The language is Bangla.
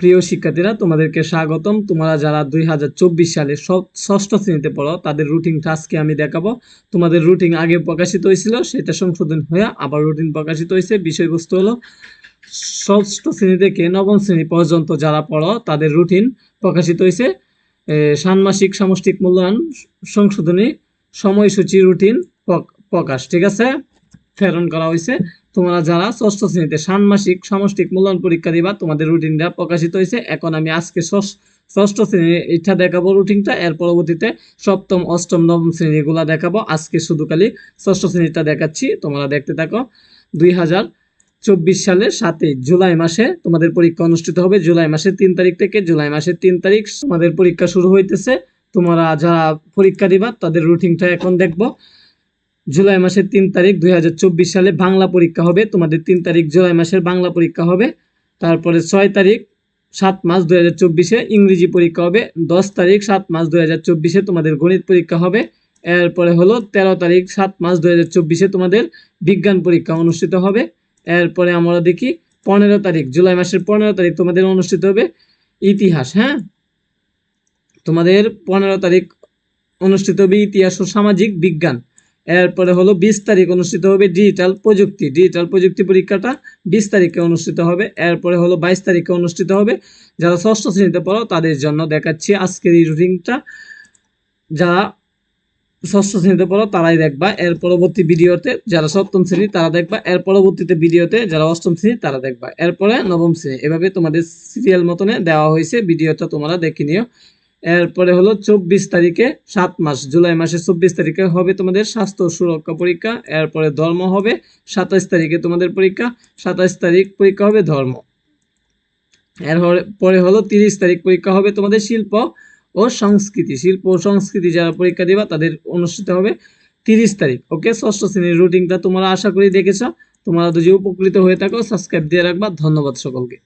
প্রিয় শিক্ষার্থীরা, তোমাদেরকে স্বাগতম। তোমরা যারা দুই হাজার চব্বিশ সালে ষষ্ঠ শ্রেণীতে পড়ো, তাদের রুটিন আজকে আমি দেখাবো। তোমাদের রুটিন আগে প্রকাশিত হয়েছিল, সেটা সংশোধন হয়ে আবার রুটিন প্রকাশিত হয়েছে। বিষয়বস্তু হলো, ষষ্ঠ শ্রেণি থেকে নবম শ্রেণি পর্যন্ত যারা পড়ো, তাদের রুটিন প্রকাশিত হয়েছে। ষান্মাসিক সামষ্টিক মূল্যায়ন সংশোধনী সময়সূচি রুটিন প্রকাশ, ঠিক আছে? প্রেরণ করা হয়েছে। তোমরা যারা ষষ্ঠ শ্রেণীতে ষান্মাসিক সামষ্টিক মূল্যায়ন পরীক্ষা দিবা, তোমাদের রুটিনটা প্রকাশিত হয়েছে। এখন আমি আজকে ষষ্ঠ শ্রেণির এটা দেখাবো রুটিনটা এর পরবর্তীতে সপ্তম, অষ্টম, নবম শ্রেণীগুলা দেখাবো। আজকে শুধু খালি ষষ্ঠ শ্রেণীটা দেখাচ্ছি। তোমরা দেখতে থাকো, দুই হাজার চব্বিশ সালের সাতই জুলাই মাসে তোমাদের পরীক্ষা অনুষ্ঠিত হবে। জুলাই মাসের তিন তারিখ থেকে জুলাই মাসের তিন তারিখ তোমাদের পরীক্ষা শুরু হইতেছে। তোমরা যারা পরীক্ষা দিবা, তাদের রুটিনটা এখন দেখব। জুলাই মাসের তিন তারিখ দুই হাজার চব্বিশ সালে বাংলা পরীক্ষা হবে। তোমাদের তিন তারিখ জুলাই মাসের বাংলা পরীক্ষা হবে। তারপরে ছয় তারিখ সাত মাস দুই হাজার চব্বিশে ইংরেজি পরীক্ষা হবে। দশ তারিখ সাত মাস দুই হাজার চব্বিশে তোমাদের গণিত পরীক্ষা হবে। এরপরে হলো তেরো তারিখ সাত মাস দুই হাজার চব্বিশে তোমাদের বিজ্ঞান পরীক্ষা অনুষ্ঠিত হবে। এরপরে আমরা দেখি পনেরো তারিখ, জুলাই মাসের পনেরো তারিখ তোমাদের অনুষ্ঠিত হবে ইতিহাস হ্যাঁ? তোমাদের পনেরো তারিখ অনুষ্ঠিত হবে ইতিহাস ও সামাজিক বিজ্ঞান। এরপরে হলো বিশ তারিখ অনুষ্ঠিত হবে ডিজিটাল প্রযুক্তি। ডিজিটাল প্রযুক্তি পরীক্ষাটা বিশ তারিখে অনুষ্ঠিত হবে। এরপরে হলো বাইশ তারিখে অনুষ্ঠিত হবে। যারা ষষ্ঠ শ্রেণীতে পড়ো, তাদের জন্য দেখাচ্ছি আজকের এই রুটিনটা যারা ষষ্ঠ শ্রেণীতে পড়ো, তারাই দেখবা। এর পরবর্তী ভিডিওতে যারা সপ্তম শ্রেণি, তারা দেখবা। এর পরবর্তীতে ভিডিওতে যারা অষ্টম শ্রেণি, তারা দেখবা। এরপরে নবম শ্রেণি। এভাবে তোমাদের সিরিয়াল মতনে দেওয়া হয়েছে। ভিডিওটা তোমরা দেখে নিও। এরপরে হলো চব্বিশ তারিখে সাত মাস, জুলাই মাসের চব্বিশ তারিখে হবে তোমাদের স্বাস্থ্য সুরক্ষা পরীক্ষা, এরপরে ধর্ম হবে, সাতাইশ তারিখে তোমাদের পরীক্ষা, সাতাইশ তারিখ পরীক্ষা হবে ধর্ম। এরপরে পরে হলো তিরিশ তারিখ পরীক্ষা হবে তোমাদের শিল্প ও সংস্কৃতি, শিল্প ও সংস্কৃতি যারা পরীক্ষা দিবা তাদের অনুষ্ঠিত হবে তিরিশ তারিখ, ওকে? ষষ্ঠ শ্রেণির রুটিনটা তোমরা আশা করি দেখেছ। তোমরা যদি উপকৃত হয়ে থাকো, সাবস্ক্রাইব দিয়ে রাখবা। ধন্যবাদ সকলকে।